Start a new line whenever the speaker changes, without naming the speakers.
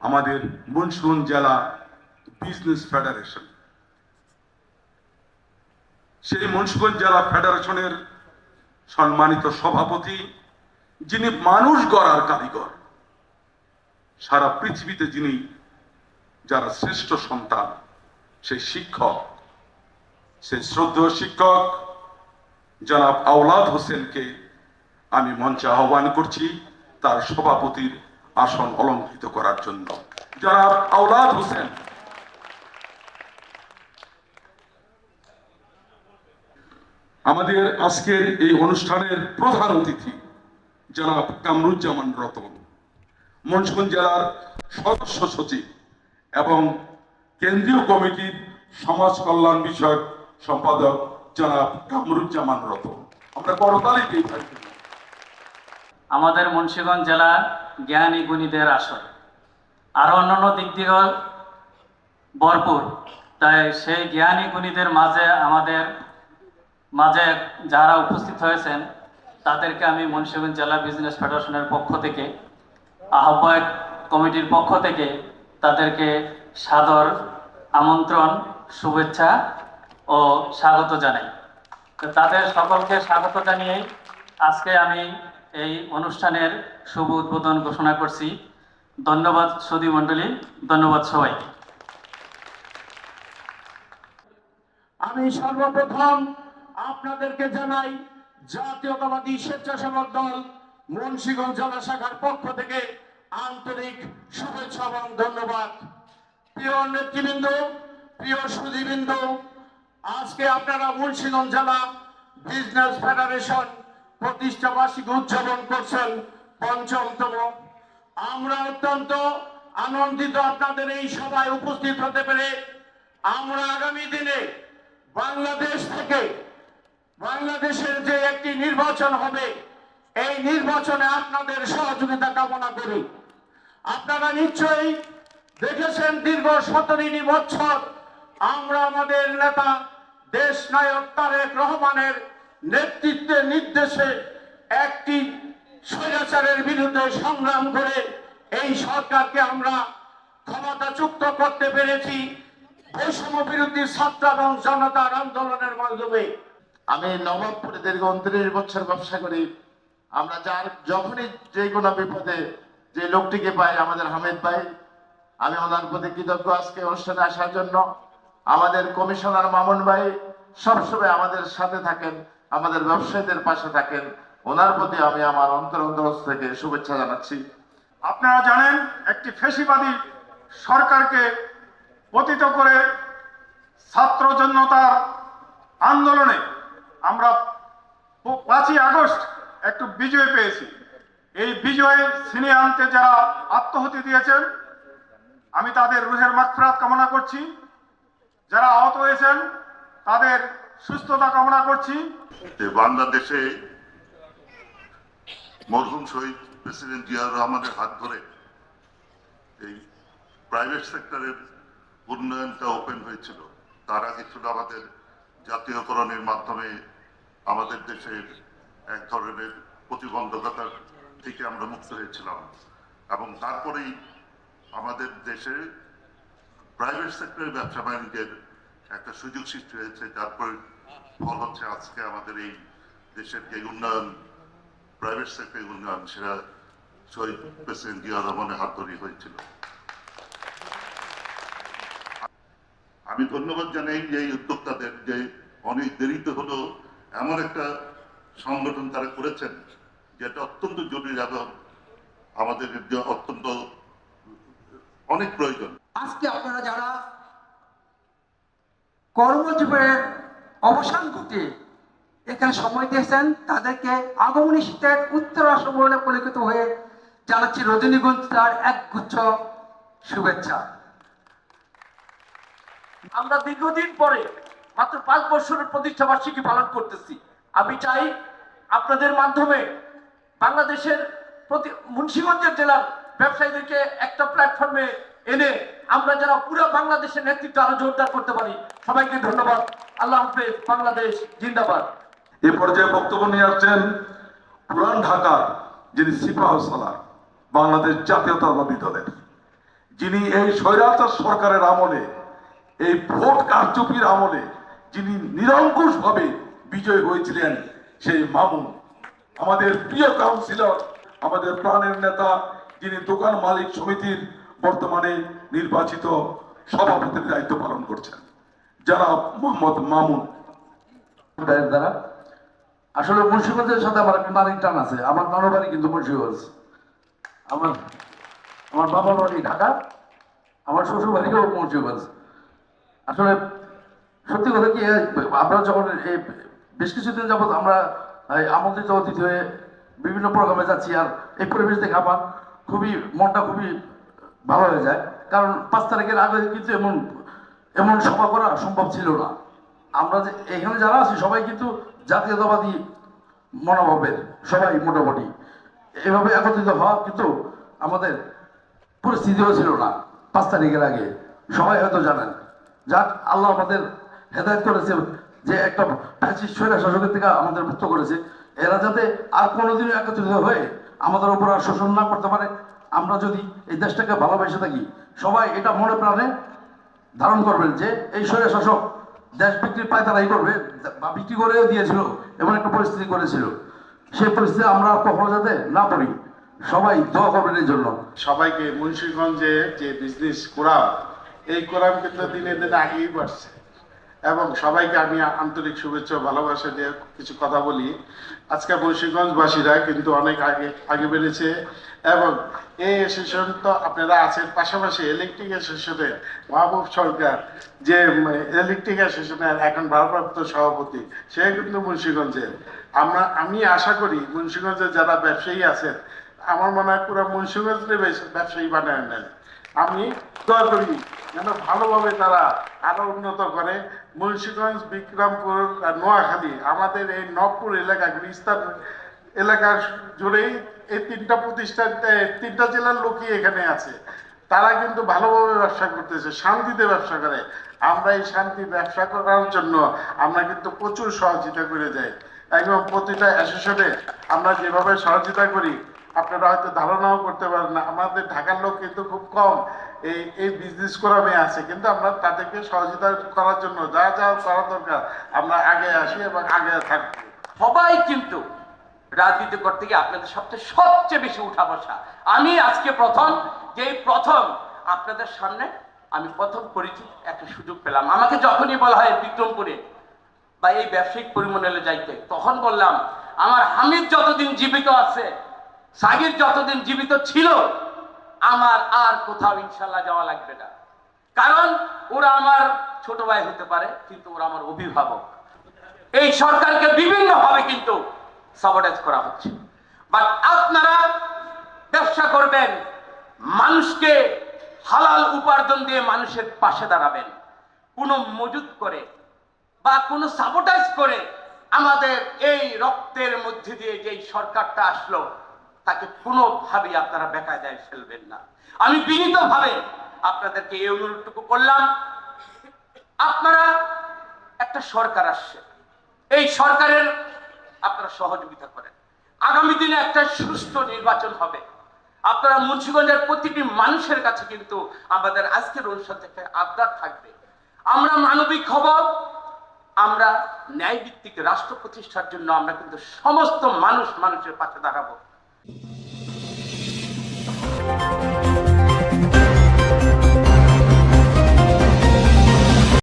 আমাদের মুন্সিগঞ্জ জেলা business federation. সেই মুন্সিগঞ্জ জেলা ফেডারেশনের সম্মানিত সভাপতি, যিনি মানুষ গড়ার কারিগর, সারা পৃথিবীতে যিনি যারা শ্রেষ্ঠ সন্তান, সেই শিক্ষক, সেই শ্রদ্ধেয় শিক্ষক, জনাব আওলাদ হোসেনকে আমি মঞ্চে আহ্বান করছি, তার সভাপতির আসন অলঙ্কৃত করার জন্য। জনাব আওলাদ হোসেন। আমাদের আজকের এই অনুষ্ঠানের প্রধান অতিথি জনাব কামরুজ্জামান রতন। মঞ্চগঞ্জ জেলার সদস্য সচিব এবং কেন্দ্রীয় কমিটির সমাজ কল্যাণ বিষয়ক সম্পাদক জনাব কামরুজ্জামান রতন। আমরা করতালি দিই ভাই
আমাদের মুন্সিগঞ্জ জেলা জ্ঞানী গুণীদের আসর। আরও অন্যান্য দিক দিয়েও ভরপুর। তাই সেই জ্ঞানী গুণীদের মাঝে আমাদের, মাঝে যারা উপস্থিত হয়েছেন, তাদেরকে আমি মুন্সিগঞ্জ জেলা বিজনেস ফেডারেশনের পক্ষ থেকে, আহ্বায়ক কমিটির পক্ষ থেকে তাদেরকে সাদর আমন্ত্রণ, শুভেচ্ছা ও স্বাগত জানাই। তাদের সকলকে স্বাগত জানিয়েই আজকে আমি এই অনুষ্ঠানের শুভ উদ্বোধন ঘোষণা করছি। ধন্যবাদ সুদী মণ্ডলী, ধন্যবাদ সবাইকে
আমি সর্বপ্রথম আপনাদেরকে জানাই, জাতীয়তাবাদী স্বেচ্ছাসেবক দল মুন্সিগঞ্জ জেলা শাখার পক্ষ থেকে আন্তরিক শুভেচ্ছা এবং ধন্যবাদ। প্রিয় নেতৃবৃন্দ, প্রিয় সুদীবৃন্দ আজকে আপনারা মুন্সিগঞ্জ জেলা বিজনেস ফেডারেশন প্রতিষ্ঠা বার্ষিকী উদযাপন করছেন পঞ্চমতম। আমরা অত্যন্ত আনন্দিত আপনাদের এই সভায় উপস্থিত হতে পেরে আমরা আগামী দিনে বাংলাদেশ থেকে বাংলাদেশের যে একটি নির্বাচন হবে, এই নির্বাচনে আপনাদের সহযোগিতা কামনা করি। আপনারা নিশ্চয়ই দেখেছেন দীর্ঘ সতেরোটি বছর আমরা আমাদের নেতা দেশ নায়ক তারেক রহমানের নেতৃত্বে নির্দেশে একটি স্বৈরাচারের বিরুদ্ধে সংগ্রাম করে এই সরকারকে আমরা ক্ষমতাচ্যুত করতে পেরেছি বৈষম্য বিরোধী ছাত্র এবং জনতার আন্দোলনের মাধ্যমে।
আমি নবাবপুরে দীর্ঘ উনত্রিশ বছর ব্যবসা করি। আমরা যার যখনই যে কোনো বিপদে যে লোকটিকে পাই, আমাদের হামিদ ভাই, আমি ওনার প্রতি কৃতজ্ঞ আজকে অনুষ্ঠানে আসার জন্য। আমাদের কমিশনার মামুন ভাই সবসময় আমাদের সাথে থাকেন। আমাদের ব্যবসায়ীদের পাশে থাকেন। ওনার প্রতি আমি আমার অন্তর অন্তর থেকে শুভেচ্ছা জানাচ্ছি।
আপনারা জানেন, একটি ফেসিবাদী সরকারকে পতিত করে ছাত্র জনতার আন্দোলনে আমরা পাঁচই আগস্ট একটু বিজয় পেয়েছি। এই বিজয় ছিনিয়ে আনতে যারা আত্মহতি দিয়েছেন, আমি তাদের রুহের মাগফিরাত কামনা করছি। যারা আহত হয়েছেন, তাদের সুস্থতা কামনা করছি।
বাংলাদেশে মরহুম শহীদ প্রেসিডেন্ট জিয়াউর রহমানের হাত ধরে এই প্রাইভেট সেক্টরের উন্নয়নটা ওপেন হয়েছিল, তার আগে ছিল আমাদের জাতীয়করণের মাধ্যমে আমাদের দেশের এক ধরনের প্রতিবন্ধকতার থেকে আমরা মুক্ত হয়েছিলাম এবং তারপরেই আমাদের দেশে প্রাইভেট সেক্টরের ব্যবসা বাণিজ্যের একটা সুযোগ সৃষ্টি হয়েছে যারপর ফল হচ্ছে আজকে আমাদের এই দেশের যে উন্নয়ন প্রাইভেট সেক্টরের উন্নয়ন, সেটা শহীদ প্রেসিডেন্ট জিয়া রহমানের হাত ধরেই হয়েছিল। আমি ধন্যবাদ জানাই যে এই উদ্যোক্তাদের যে অনেক দেরিতে হলো, এমন একটা সংগঠন তারা করেছেন, যেটা অত্যন্ত জরুরি এবং আমাদের অত্যন্ত অনেক প্রয়োজন।
আজকে আপনারা কর্মজীবনের অবসান ঘটে। এখানে সময় দিয়েছেন তাদেরকে আগমনী শীতের উত্তর অসমরণে পরিচিত হয়ে জানাচ্ছি রজনীগঞ্জ তার এক গুচ্ছ শুভেচ্ছা।
আমরা দীর্ঘদিন পরে মাত্র পাঁচ বছরের প্রতিষ্ঠা বার্ষিকী পালন করতেছি। আমি চাই আপনাদের মাধ্যমে বাংলাদেশের প্রতি মুন্সিগঞ্জের জেলার ব্যবসায়ীদেরকে একটা প্ল্যাটফর্মে এনে আমরা যারা পুরো বাংলাদেশের নেতৃত্ব আরও জোরদার করতে পারি, সবাইকে ধন্যবাদ। আল্লাহ হাফেজ, বাংলাদেশ জিন্দাবাদ।
এ পর্যায়ে বক্তব্য নিয়ে আসছেন পুরান ঢাকার যিনি সিপাহ সালার বাংলাদেশ জাতীয়তাবাদী দলের। যিনি এই স্বৈরাচার সরকারের আমলে, এই ভোট কারচুপির আমলে যিনি নিরঙ্কুশ ভাবে বিজয় হয়েছিলেন, সেই মামুন। আমাদের প্রিয় কাউন্সিলর আমাদের প্রাণের নেতা, যিনি দোকান মালিক সমিতির বর্তমানে নির্বাচিত সভাপতির দায়িত্ব পালন করছেন। যারা মোহাম্মদ মামুন।
দ্বারা। আসলে মুন্সিগঞ্জের সাথে আমার একটা নারী টান আছে। আমার নানুর বাড়ি কিন্তু মুন্সিগঞ্জ। আমার আমার বাবার বাড়ি ঢাকা। আমার শ্বশুর বাড়িও মুন্সিগঞ্জ। আসলে সত্যি কথা কি আমরা যখন এই বেশ কিছুদিন যাবৎ আমরা আমন্ত্রিত অতিথি হয়ে বিভিন্ন প্রোগ্রামে যাচ্ছি আর এই পরিবেশ দেখে আমার খুবই মনটা খুবই ভালো হয়ে যায়। কারণ পাঁচ তারিখের আগে কিন্তু এমন এমন সভা করা সম্ভব ছিল না। আমরা যে এখানে যারা আছি, সবাই কিন্তু জাতীয়তাবাদী মনোভাবের, সবাই মোটামুটি। এভাবে একত্রিত হওয়া কিন্তু আমাদের পরিস্থিতিও ছিল না পাঁচ তারিখের আগে। সবাই হয়তো জানেন। যাক, আল্লাহ আমাদের হেদায়ত করেছে যে একটা ফ্যাসিস্ট স্বৈরা শাসকের থেকে আমাদের মুক্ত করেছে। এরা যাতে আর কোনোদিনও একত্রিত হয়ে আমাদের উপর আর শোষণ না করতে পারে আমরা যদি এই দেশটাকে ভালোবেসে থাকি, সবাই এটা মনে প্রাণে ধারণ করবেন যে এই স্বৈরা শাসক দেশ বিক্রির পায়তারাই করবে, বা বিক্রি করেও দিয়েছিল, এমন একটা পরিস্থিতি করেছিল। সেই পরিস্থিতি আমরা কখনো যাতে না পড়ি। সবাই দোয়া করবেন এই জন্য।
সবাইকে মুন্সিগঞ্জে যে বিজনেস কোরাম, এই কোরাম কিন্তু দিনে দিনে আগেই বাড়ছে। এবং সবাইকে আমি আন্তরিক শুভেচ্ছা ভালোবাসা দিয়ে কিছু কথা বলি। আজকে মুন্সিগঞ্জবাসীরা কিন্তু অনেক আগে আগে বেড়েছে এবং এই অ্যাসোসিয়েশন তো আপনারা আছেন পাশাপাশি ইলেকট্রিক অ্যাসোসিয়েশনের মাহবুব সরকার, যে ইলেকট্রিক অ্যাসোসিয়েশনের এখন ভারপ্রাপ্ত সভাপতি, সে কিন্তু মুন্সিগঞ্জের। আমরা, আমি আশা করি মুন্সিগঞ্জের যারা ব্যবসায়ী আছেন, আমার মনে হয় পুরো মুন্সিগঞ্জের ব্যবসায়ী বানায় নেন। আমি দোয়া করি। যেন ভালোভাবে তারা আরও উন্নত করে। মুন্সিগঞ্জ, বিক্রমপুর নোয়াখালী, আমাদের এই নবপুর এলাকা গুলিস্তান এলাকার জুড়েই এই তিনটা প্রতিষ্ঠান তিনটা জেলার লোকই এখানে আছে। তারা কিন্তু ভালোভাবে ব্যবসা করতেছে, শান্তিতে ব্যবসা করে। আমরা এই শান্তি ব্যবসা করার জন্য আমরা কিন্তু প্রচুর সহযোগিতা করে যাই। একদম প্রতিটা অ্যাসোসিয়েশনে আমরা যেভাবে সহযোগিতা করি আপনারা হয়তো ধারণাও করতে পারেন না। আমাদের ঢাকার লোক কিন্তু খুব কম। এই এই বিজনেস করামে আছে। কিন্তু আমরা তাদেরকে সহযোগিতা করার জন্য যা যা করা দরকার, আমরা আগে আসি এবং আগে থাকব।
সবাই কিন্তু রাজনীতি করতে গিয়ে আপনাদের সবচেয়ে সবচেয়ে বেশি উঠা বসা। আমি আজকে প্রথম যে প্রথম আপনাদের সামনে আমি প্রথম পরিচিত একটা সুযোগ পেলাম। আমাকে যখনই বলা হয় বিক্রমপুরে বা এই ব্যবসায়িক পরিমণ্ডলে যাইতে, তখন বললাম, আমার হামিদ যতদিন জীবিত আছে সাগির যতদিন জীবিত ছিল, আমার আর কোথাও ইনশাল্লাহ যাওয়া লাগবে না। কারণ ওরা আমার ছোট ভাই হতে পারে, কিন্তু ওরা আমার অভিভাবক। এই সরকারকে বিভিন্ন ভাবে কিন্তু সাবোটাইজ করা হচ্ছে। বাট আপনারা ব্যবসা করবেন, মানুষকে হালাল উপার্জন দিয়ে মানুষের পাশে দাঁড়াবেন। কোনো মজুদ করে বা কোনো সাবোটাইজ করে আমাদের এই রক্তের মধ্যে দিয়ে যে এই সরকারটা আসলো তাকে কোনোভাবেই আপনারা বেকায়দায় ফেলবেন না। আমি বিনীতভাবে আপনাদেরকে এই অনুরোধটুকু করলাম, আপনারা একটা সরকার আসছে। এই সরকারের আপনারা সহযোগিতা করেন। আগামী দিনে একটা সুষ্ঠু নির্বাচন হবে। আপনারা মুন্সিগঞ্জের প্রতিটি মানুষের কাছে কিন্তু আমাদের আজকের অনুষ্ঠান থেকে আবদার থাকবে। আমরা মানবিক হব, আমরা ন্যায় ভিত্তিক রাষ্ট্র প্রতিষ্ঠার জন্য আমরা কিন্তু সমস্ত মানুষ মানুষের পাশে দাঁড়াবো। Thank you.